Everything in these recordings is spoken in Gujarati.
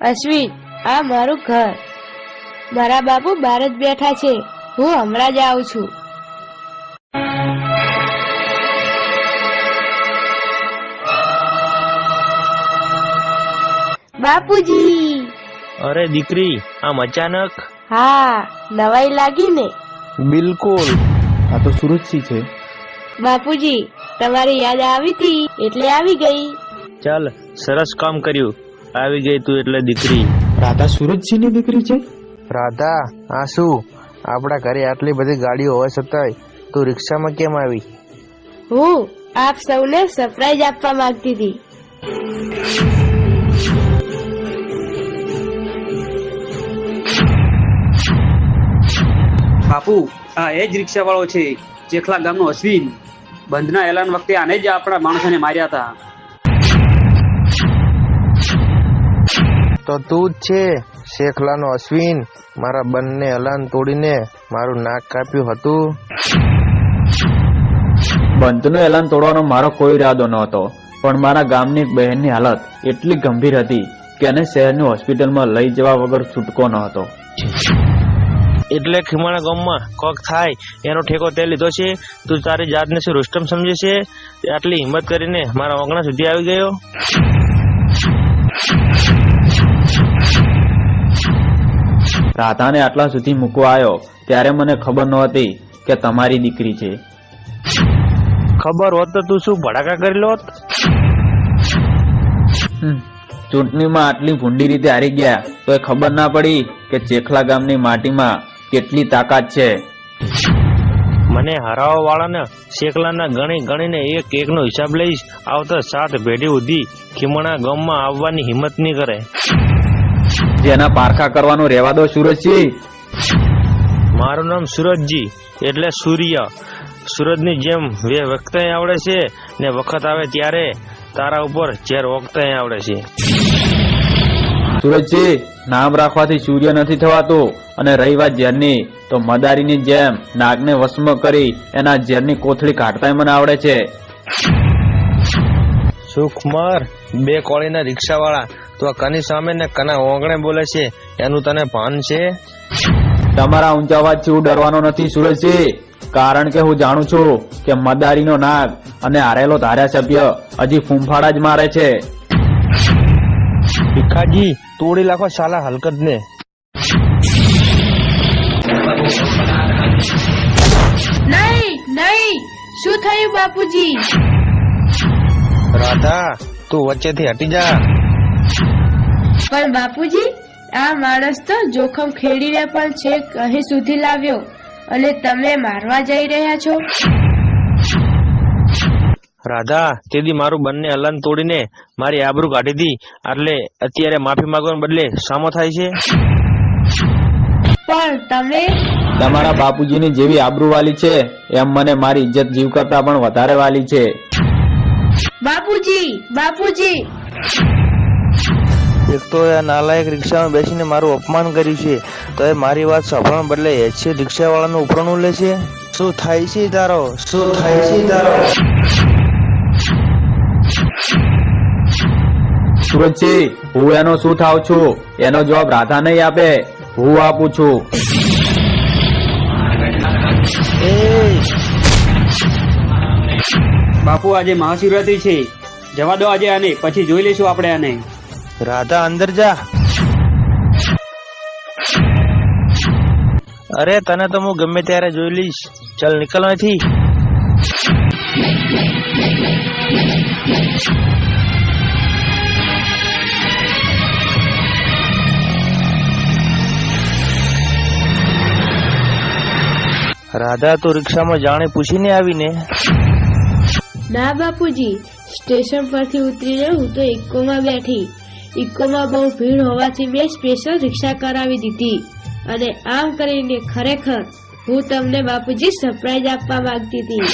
અશ્વિન આ મારું ઘર. મારા બાપુ બહાર જ બેઠા છે. હું હમણાં જ આવું છું. બાપુજી! અરે દીકરી આમ અચાનક? હા નવાઈ લાગી ને. બિલકુલ. આ તો સુરજસિંહ છે. બાપુજી તમારી યાદ આવી હતી? એટલે આવી ગઈ. ચાલ સરસ કામ કર્યું. આવી ગઈ તું એટલે દીકરી. રાધા સુરજસિંહની દીકરી છે? રાધા આ શું? આપણા ઘરે આટલી બધી ગાડીઓ હોવા છતાંય તું રિક્ષામાં કેમ આવી? હું આપ સૌને સરપ્રાઈઝ આપવા માંગતી હતી. બાપુ આ એ જ રિક્ષા વાળો છે ચેખલા ગામનો અશ્વિન. બંધના એલાન વખતે આને જ આપણા માણસોને માર્યા હતા. તો તું જ છે શેખલાનો અશ્વિન. મારા બંને હલાન તોડીને મારું નાક કાપ્યું હતું. બંધનું એલાન તોડવાનો મારો કોઈ ઈરાદો નહોતો પણ મારા ગામની એક બહેનની હાલત એટલી ગંભીર હતી કે એને શહેરની હોસ્પિટલમાં લઈ જવા વગર છૂટકો ન હતો એટલે ખીમાણા ગામમાં કોક થાય એનો ઠેકો તે લીધો છે. તું તારી જાતને શું રુષ્ટમ સમજે છે? આટલી હિંમત કરીને મારા ઓગણા સુધી આવી ગયો? રાધાને આટલા સુધી મૂકવા આવ્યો ત્યારે મને ખબર નહોતી કે તમારી દીકરી છે. ખબર હોત તો તું શું ભડાકા કરી લો ચૂંટણીમાં આટલી ભૂંડી રીતે હારી ગયા તો એ ખબર ના પડી કે ચેખલા ગામની માટીમાં કેટલી તાકાત છે. મને હરાવવા વાળાને શેખલાના ગણી ગણીને એક એકનો હિસાબ લઈશ આવતા સાત ભેડી ઉધી ખીમણા ગામમાં આવવાની હિંમત નહીં કરે. જેના પારખા કરવાનો રહેવા દો સુરજસિંહ મારું નામ સુરજજી એટલે સૂર્ય. સૂરજની જેમ વે વખતે આવડે છે ને વખત આવે ત્યારે તારા ઉપર ઝેર વખતે આવડે છે. સુરજજી નામ રાખવાથી સૂર્ય નથી થવાતું અને રહી વાત ઝેરની. તો મદારીની જેમ નાગને વશમાં કરી એના ઝેરની કોથળી કાઢતાય મને આવડે છે. સુખમર બે કોળીના રિક્ષાવાળા. તો કની સામે ને કના ઓગણે બોલે છે? એનું તને ભાન છે? તમારા ઊંચા અવાજથી હું ડરવાનો નથી સુરજસિંહ કારણ કે હું જાણું છું કે મદારીનો નાગ અને હારેલો ધારાસભ્ય હજી ફૂંફાડા જ મારે છે. ભીખાજી તોડી લાખો સાલા હલકત ને નહીં નહીં. શું થયું બાપુજી? રાધા તું વચ્ચેથી હટી જા. પણ બાપુજી આ માણસ તો જોખમ ખેડીને પણ છેક અહીં સુધી લાવ્યો. અને તમે મારવા જઈ રહ્યા છો? રાધા તેથી મારું બંને અલન તોડીને મારી આબરૂ કાઢી હતી એટલે અત્યારે માફી માંગવાને બદલે સામો થાય છે. પણ તમે? તમારા બાપુજીની જેવી આબરૂ વાલી છે એમ મને મારી ઇજ્જત જીવ કરતા પણ વધારે વાલી છે. બાપુજી બાપુજી. એક તો એ નાલાયક રિક્ષામાં બેસીને મારું અપમાન કર્યું છે. તો એ મારી વાત સાંભળવા બદલે એચી રિક્ષાવાળાનું ઉપરણું લે છે? શું થાય છે તારો? શું થાય છે તારો? સુરજજી હું એનો શું થાવ છું? એનો જવાબ રાધા નહીં આપે. હું આપું છું. એ બાપુ આજે મહાશિવરાત્રી છે. જવા દો આજે આને, પછી જોઈ લઈશું આપણે આને. રાધા, અંદર જા. અરે, તને તો હું ગમે ત્યારે જોઈ લઈશ. ચાલ, નીકળ નથી રાધા, તો રિક્ષામાં જાણે પૂછીને આવીને. ના બાપુજી, સ્ટેશન પરથી ઉતરીને હું તો ઇકોમાં બેઠી. ઇકોમાં બહુ ભીડ હોવાથી મેં સ્પેશિયલ રિક્ષા કરાવી દીધી. અને આમ કરીને ખરેખર હું તમને બાપુજી સરપ્રાઈઝ આપવા માંગતી હતી.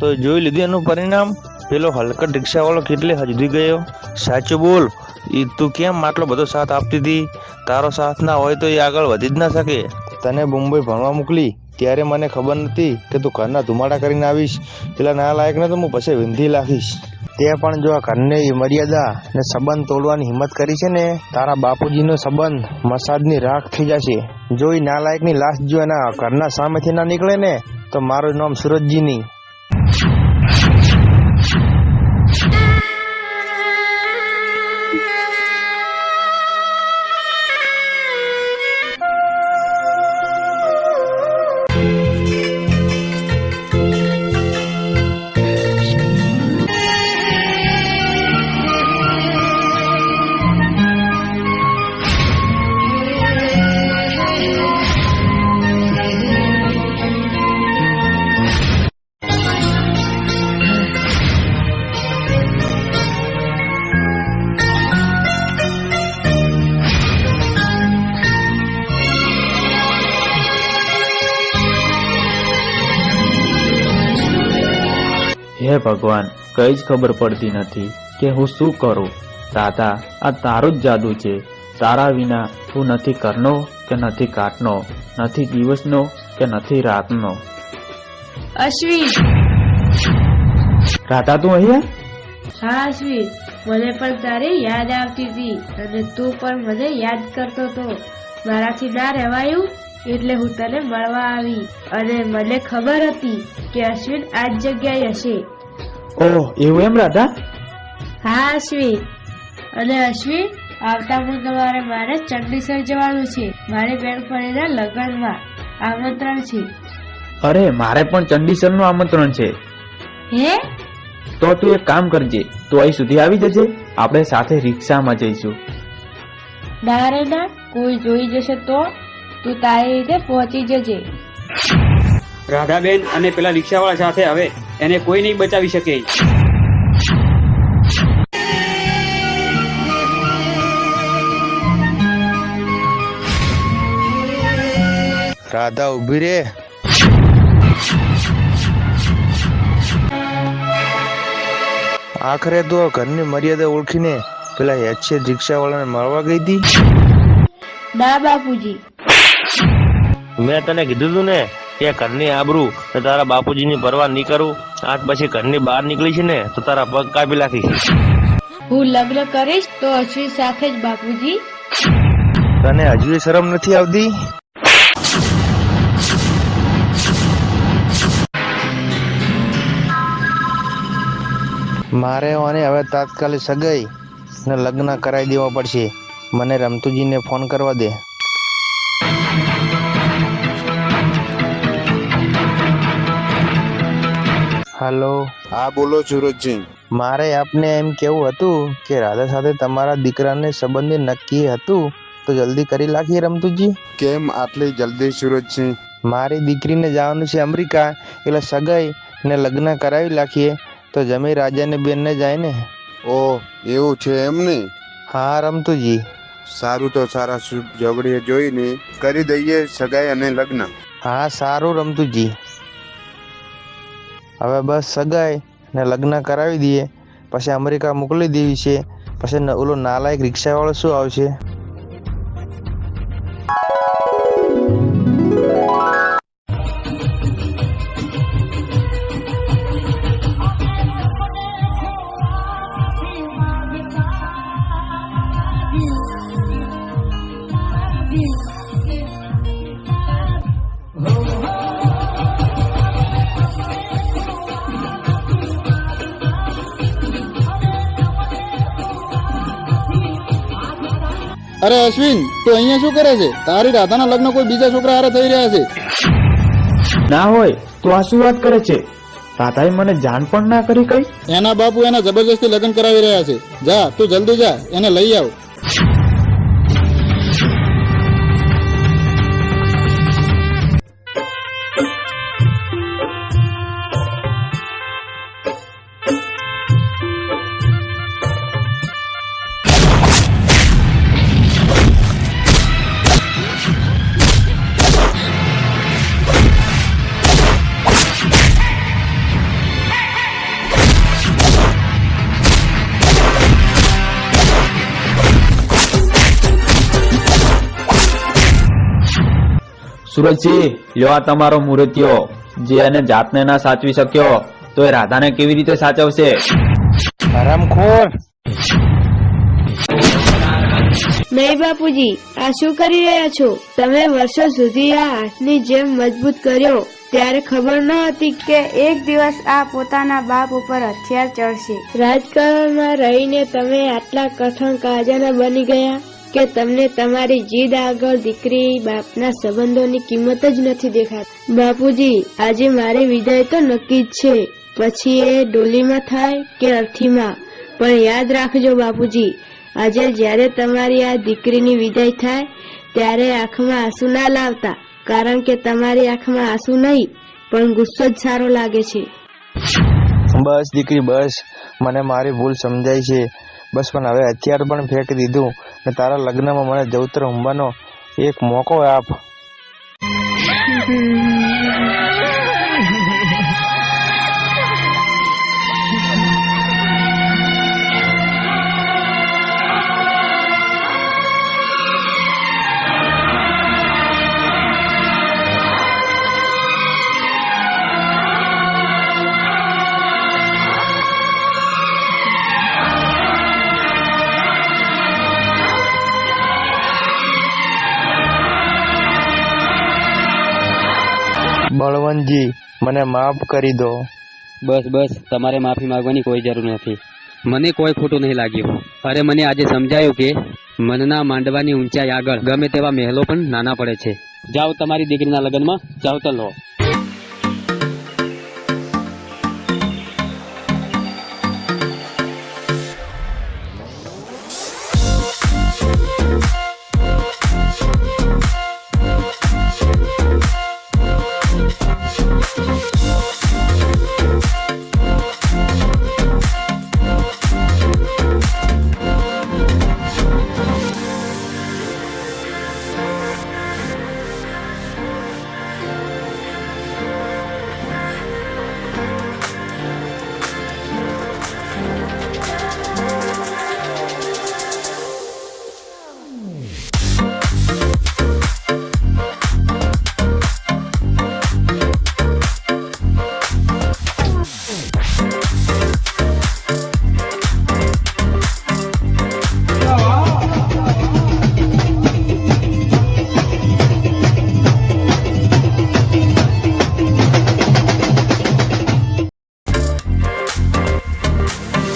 તો જોઈ લીધું એનું પરિણામ? પેલો હલકટ રિક્ષાવાળો કેટલી હજદી ગયો? સાચું બોલ એ તું કેમ આટલો બધો સાથ આપતી હતી? તારો સાથ ના હોય તો એ આગળ વધી જ ના શકે. તને મુંબઈ ભણવા મોકલી. ત્યારે મને ખબર નથી કે તું ઘરના ધુમાડા કરીને આવીશ. પેલા ના લાયકને તો હું પછી વિંધી લાખીશ તે પણ જો આ ઘરની મર્યાદા ને સંબંધ તોડવાની હિંમત કરી છે ને, તારા બાપુજીનો સંબંધ મસાજની રાખ થઈ જશે. જો એ નાલાયકની લાશ જો એના ઘરના સામેથી ના નીકળે ને, તો મારું નામ સુરજજી નહીં હે ભગવાન કઈ જ ખબર પડતી નથી કે હું શું કરું. દાદા આ તારું જ જાદુ છે. તારા વિના હું નથી કરનો કે નથી કાટનો નથી દિવસનો કે નથી રાતનો. અશ્વિન. રાધા તું અહીંયા? હા અશ્વિન. મને પણ તારે યાદ આવતી હતી અને તું પણ મને યાદ કરતો હતો. મારાથી ના રહેવાયું એટલે હું તને મળવા આવી. અને મને ખબર હતી કે અશ્વિન આ જ જગ્યાએ હશે. ઓહ એવું એમ રાધા? હા અશ્વી અને અશ્વી આવતા બુધવારે મારે ચંડીસર જવાનું છે. મારી બેનપણીના લગ્નમાં આમંત્રણ છે. અરે મારે પણ ચંડીસરનું આમંત્રણ છે. હે? તો તું એક કામ કરજે તું અહીં સુધી આવી જજે. આપણે સાથે રિક્ષામાં જઈશું. ના રે ના કોઈ જોઈ જશે તો તું તારી રીતે પહોંચી જજે. રાધાબેન અને પેલા રિક્ષાવાળા સાથે હવે એને કોઈ નહીં બચાવી શકે. રાધા ઊભી રે. આખરે તો ઘરની મર્યાદા ઓળખીને પેલા હેચે રિક્ષાવાળાને મળવા ગઈ હતી ના બાપુજી. મેં તને કીધું તું ને કે ઘરની આબરૂ ને તારા બાપુજીની પરવા નહીં કરું આજ પછી ઘરની બહાર નીકળી છે ને તો તારા પગ કાપી નાખીશ. હું લગ્ન કરીશ તો અશ્વિન સાથે જ બાપુજી. તને હજુ શરમ નથી આવતી? મારે અને હવે તાત્કાલિક સગાઈ ને લગ્ન કરાવી દેવા પડશે. મને રમતુજીને ફોન કરવા દે. હાલો. હા બોલો સુરજજી. મારે આપને એમ કેવું હતું કે રાધા સાથે તમારા દીકરાને સંબંધી નક્કી હતું? તો જલ્દી કરી નાખીએ રમતુજી. કેમ આટલી જલ્દી સુરજજી? મારી દીકરીને જવાનું છે અમેરિકા એટલે સગાઈ ને લગ્ન કરાવી નાખીએ તો જમી રાજાને બેનને જાય ને? ઓ એવું છે એમ ને? હા રમતુજી. સારું તો સારા જોગડીએ જોઈને કરી દઈએ સગાઈ અને લગ્ન. હા સારું રમતુજી. હવે બસ સગાઈ ને લગ્ન કરાવી દઈએ. પછી અમેરિકા મોકલી દેવી છે. પછી ઓલો નાલાયક રિક્ષાવાળો શું આવશે? અરે અશ્વિન તું અહીંયા શું કરે છે? તારી રાધાના લગ્ન કોઈ બીજા છોકરા હારે થઈ રહ્યા છે. ના હોય તો આ શું વાત કરે છે? રાધાએ મને જાણ પણ ના કરી કઈ? એના બાપુ એના જબરજસ્તી લગ્ન કરાવી રહ્યા છે. જા તું જલ્દી જા એને લઈ આવ. સુરજસિંહ લ્યો આ તમારો મૂર્તિઓ જે એને જાતને ના સાચવી શક્યો તો એ રાધાને કેવી રીતે સાચવશે? હરામખોર. નહીં બાપુજી આ શું કરી રહ્યા છો? તમે વર્ષો સુધી આ હાથની જેમ મજબૂત કર્યો. ત્યારે ખબર ન હતી કે એક દિવસ આ પોતાના બાપ ઉપર હથિયાર ચડશે. રાજકારણમાં રહીને તમે આટલા કઠણ કાજાના બની ગયા? કે તમને તમારી જીદ આગળ દીકરી બાપના સંબંધોની કિંમત જ નથી દેખાતી. બાપુજી, આજે મારી વિદાય તો નક્કી જ છે. પછી એ ડોલીમાં થાય કે અર્થીમાં પણ યાદ રાખજો બાપુજી, આજે જ્યારે તમારી આ દીકરીની વિદાય થાય, ત્યારે આંખમાં આંસુ ના લાવતા. કારણ કે તમારી આંખમાં આંસુ નહીં, પણ ગુસ્સો જ સારો લાગે છે. બસ દીકરી, બસ. મને મારી ભૂલ સમજાય છે. બસ, પણ હવે હથિયાર પણ ફેંકી દીધું ને તારા લગ્નમાં મને જવતર હુંબાનો એક મોકો આપ. મને માફ કરી દો. બસ બસ. તમારે માફી માંગવાની કોઈ જરૂર નથી. મને કોઈ ખોટું નહીં લાગ્યું. અરે, મને આજે સમજાયું કે મનના માંડવાની ઊંચાઈ આગળ ગમે તેવા મહેલો પણ નાના પડે છે. જાઓ તમારી દીકરીના લગ્નમાં જાવતર લો.